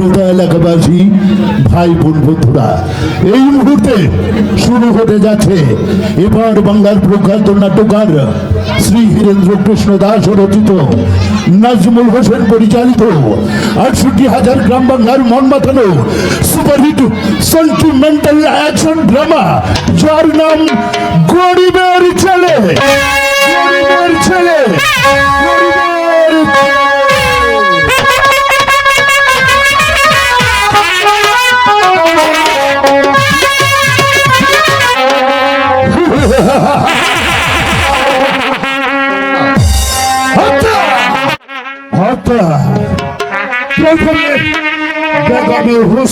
শ্রোতা এলাকাবাসী ভাই বোন বন্ধুরা, এই মুহূর্তে শুরু হতে যাচ্ছে এবার বাংলার প্রখ্যাত নাট্যকার শ্রী হীরেন্দ্র কৃষ্ণ দাস রচিত নাজমুল হোসেন পরিচালিত আটষট্টি হাজার গ্রাম বাংলার মন মাতানো সুপারহিট সেন্টিমেন্টাল অ্যাকশন ড্রামা যার নাম গরিবের ছেলে গরিবের ছেলে, গরিবের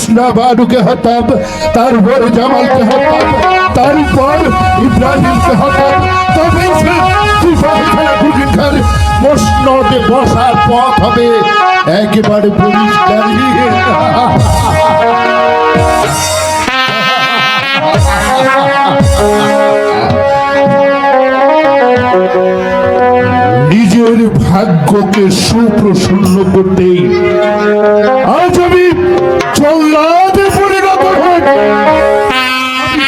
হুসনা বানুকে তারপর জামালকে হত্যাব তারপর ইব্রাহিমকে হত্যাব তবে মসনদে বসার পথ হবে। একেবারে পরিষ্কার নিজের ভাগ্যকে সুপ্রসন্ন করতে আজ আমি জল্লাদে পরিণত হই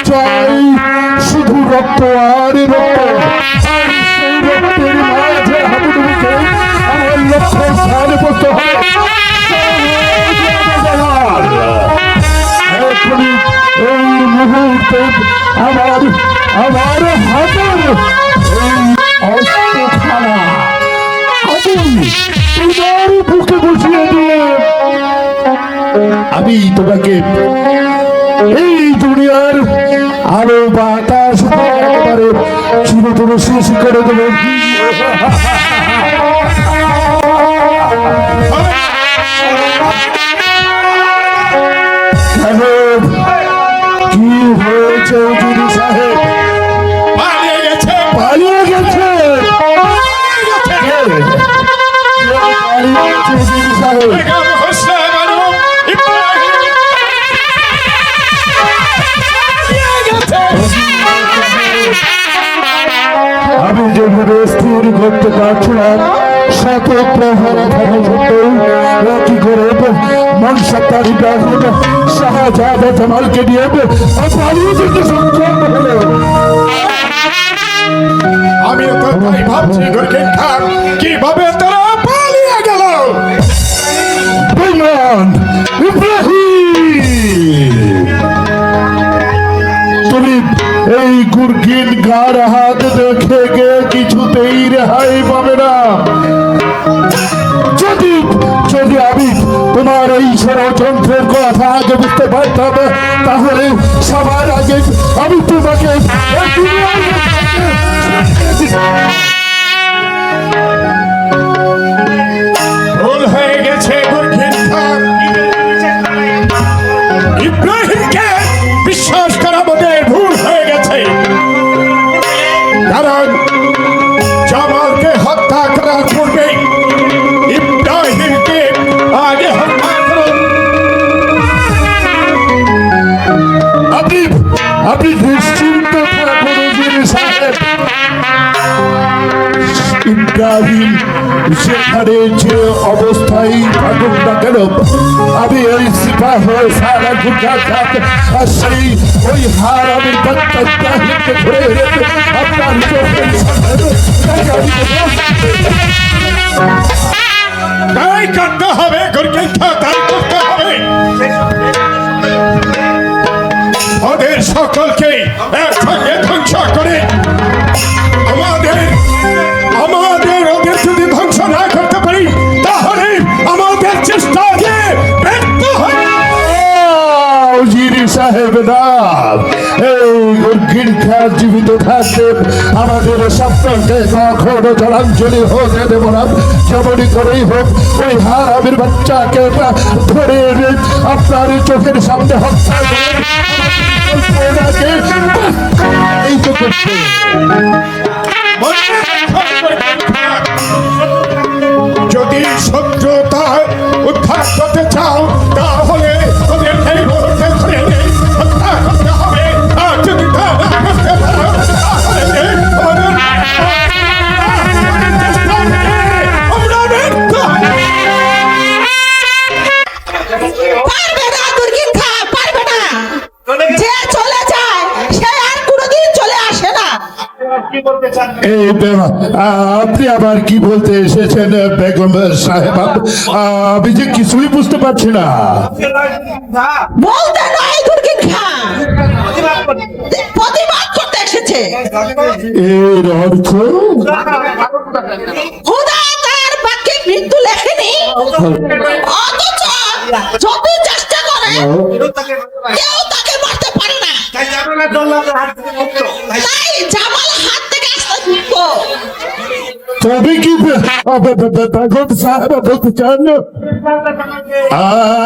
চাই শুধু রক্ত আর রক্ত আমি তোমাকে এই দুনিয়ার আলো বাতাস একেবারে চিরতর শেষ করে দেবো। কি হয়েছে উজিরি সাহেব? পালিয়ে গেছে। পালিয়ে গেছে? কে? কে পালিয়ে গেছে উজিরি সাহেব? করতে পারছিলাম শত প্রহর থাকা কি করে মনসাত্তার ইব্রাহিম শাহজাদ জামালকে নিয়ে পালিয়ে যেতে সক্ষম হলো। আমি তো তাই ভাবছি গুরকিন খান কীভাবে তারা পালিয়ে গেল? ইব্রাহিম! তুমি এই গুরগিন গার হাত দেখে গে কিছুতেই রেহাই পাবে না। যদি যদি আমি তোমার এই ষড়যন্ত্রের কথা আগে বুঝতে পারতাম, তাহলে সবার আগে আমি তোমাকে Thank দুনিয়ার ইব্রাহিম সেখানে যে অবস্থায় থাকুক না কেন, আমি ওই সিপাহ সারা গুজরাট আর সেই ওই হার আমি ইব্রাহিমকে ধরে আপনার তাই করতে হবে গুরকিন খান তাই করতে হবে। ওদের সকলকে একসঙ্গে ধ্বংস করে আমাদের জীবিত থাকবে। আমাদের স্বপ্নকে কখনো জলাঞ্জলি হতে দেব না যেমনই করেই হোক, ওই হারামের বাচ্চাকে ধরে আপনার চোখের সামনে হত্যা এই তো আপনি আবার কি বলতে এসেছেন বেগম সাহেব? আমি যে কিছুই বুঝতে পারছি না। বলতে নয় প্রতিবাদ করতে এসেছে। এর অর্থ? খোদা তার বাক্যে মৃত্যু লেখেনি। অথচ যত চেষ্টা করে কেউ তাকে মারতে পারে না। তবে কি বেগম সাহেব বলতে চান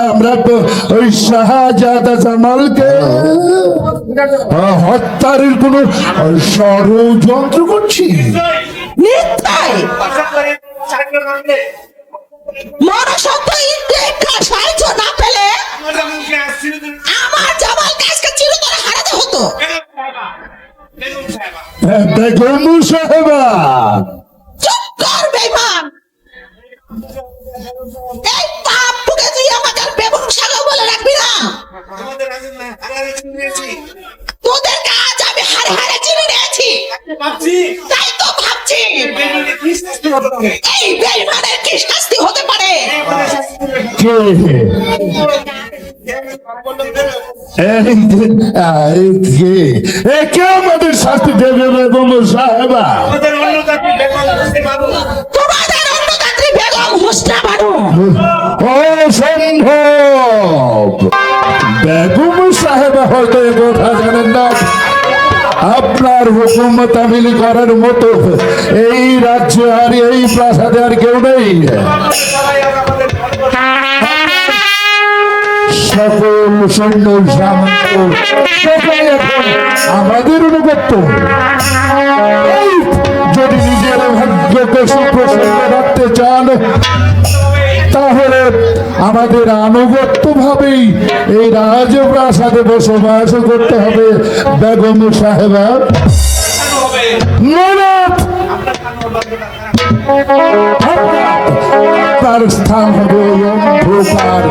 আমরা তো ওই শাহজাদা জামালকে হত্যার কোনো ষড়যন্ত্র করছি নিশ্চয় মনসত্ব ইন্দ্রেখা সাহায্য না পেলে আমার জামাল কাজকে চিরতরে হারাতে হতো বেগম সাহেবা তাই তো ভাবছি এই বেঈমানের কি শাস্তি হতে পারে কে আমাদের শাস্তি দেবে বেগম সাহেবা তোমাদের অন্নদাত্রী বেগম হোসনা বানু অসম্ভব বেগম সাহেব হয়তো কথা জানেন না আপনার হুকুম তামিল করার মতো এই রাজ্যে আর এই প্রাসাদে আর কেউ নেই। সকল সৈন্য আমাদের অনুগত্য। যদি নিজের ভাগ্যকে সুপ্রসন্ন রাখতে চান তাহলে আমাদের আনুগত্য ভাবেই এই রাজপ্রাসাদে বসবাস করতে হবে, বেগম সাহেবা! তার স্থান হবে অন্ধকার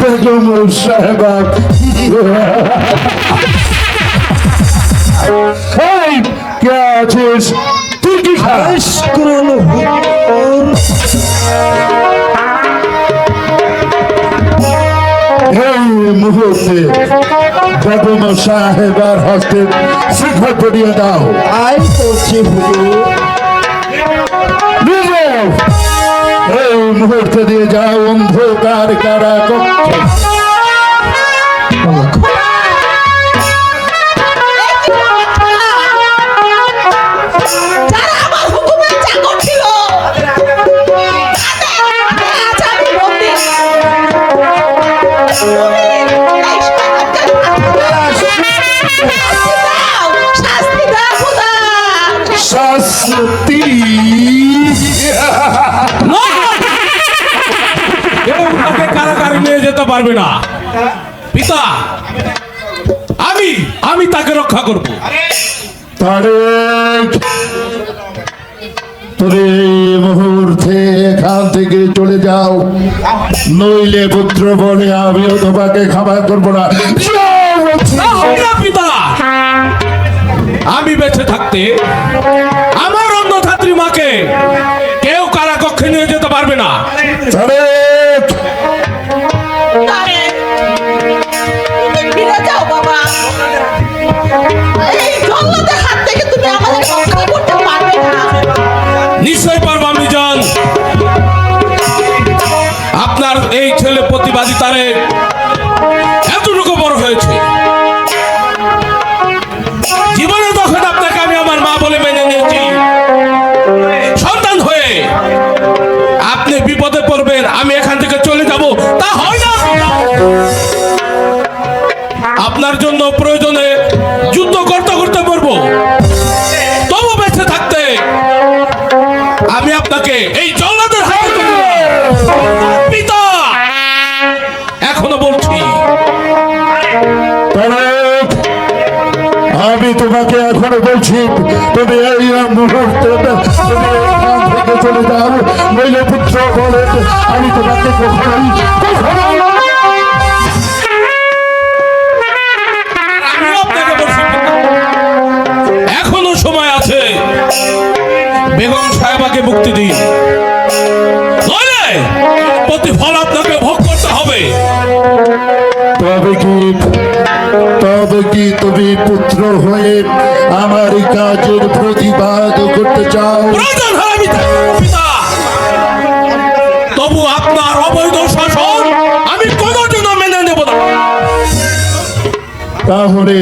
বেগম সাহেবা কে আছিস তুই কি খাস এই মুহূর্তে বেগম সাহেবার হস্তে শিখা করিয়ে দাও আই করছি এই মুহূর্তে দিয়ে যাও অন্ধকার কারা কক্ষে যেতে পারবে না। পিতা আমি আমি তাকে রক্ষা করব। তারেক মুহূর্তে এখান থেকে চলে যাও। নইলে পুত্র বলে আমিও তোমাকে করব না। পিতা। আমি বেঁচে থাকতে আমার অন্য ছাত্রী মাকে কেউ কারাকক্ষে নিয়ে যেতে পারবে না। তোমাকে এখন বলছি, তুমি এই মুহূর্তে চলে যাও নইলে পুত্র বলে আমি তোমাকে কখনোই কখনোই। এখনও সময় আছে বেগম সাহেবাকে মুক্তি দিন প্রতিফল পুত্র হয়ে আমার কাজের প্রতিবাদ করতে চাও। তবু আপনার অবৈধ শাসন আমি কোনোদিনও মেনে নেব না। তাহলে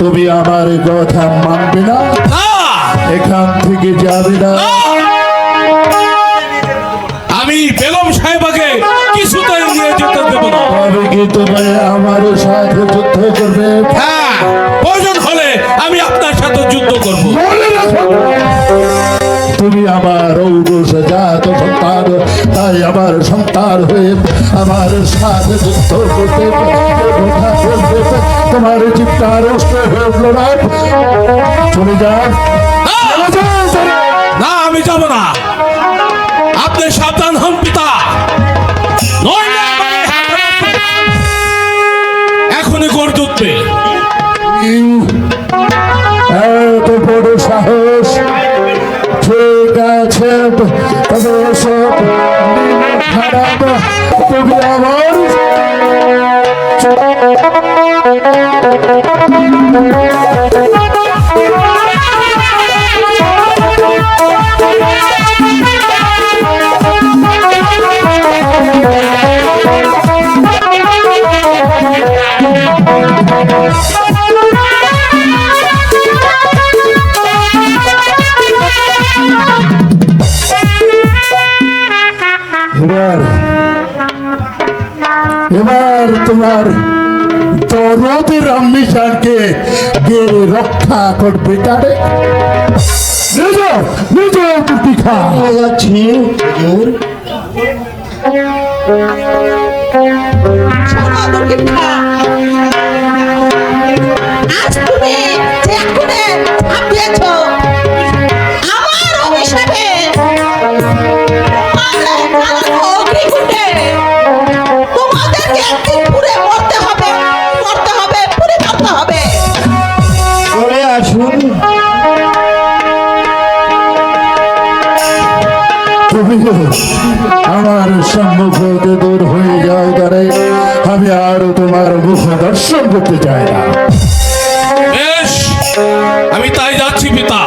তুমি আমার কথা মানবে না? এখান থেকে যাবে না। আমি বেগম সাহেবাকে কিছুতেই নিয়ে যেতে দেব না। তবে কি তুমি আমার সাথে যুদ্ধ করবে? হ্যাঁ। প্রয়োজন হলে আমি আপনার সাথে যুদ্ধ করব। তুমি আমার ঔরসজাত সন্তান তাই আমার সন্তান হয়ে আমার সাথে যুদ্ধ করতে তোমার চিৎকার উষ্ণ হয়ে উঠল না। চলে যাও। না আমি যাব না। তবে সব এবার তোমার দরদের আম্মিশানকে গেড়ে রক্ষা করবে তারে। যাচ্ছি আজ তুমি যে আগুনে ঝাঁপ করতে চায় না। বেশ আমি তাই যাচ্ছি পিতা।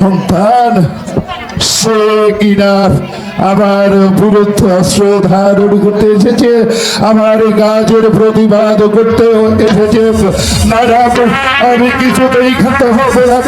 সন্তান, সে কিনা আমার বিরুদ্ধ অস্ত্র ধারণ করতে এসেছে, আমার কাজের প্রতিবাদ করতে এসেছে। আমি কিছুতেই খেতে হবে না।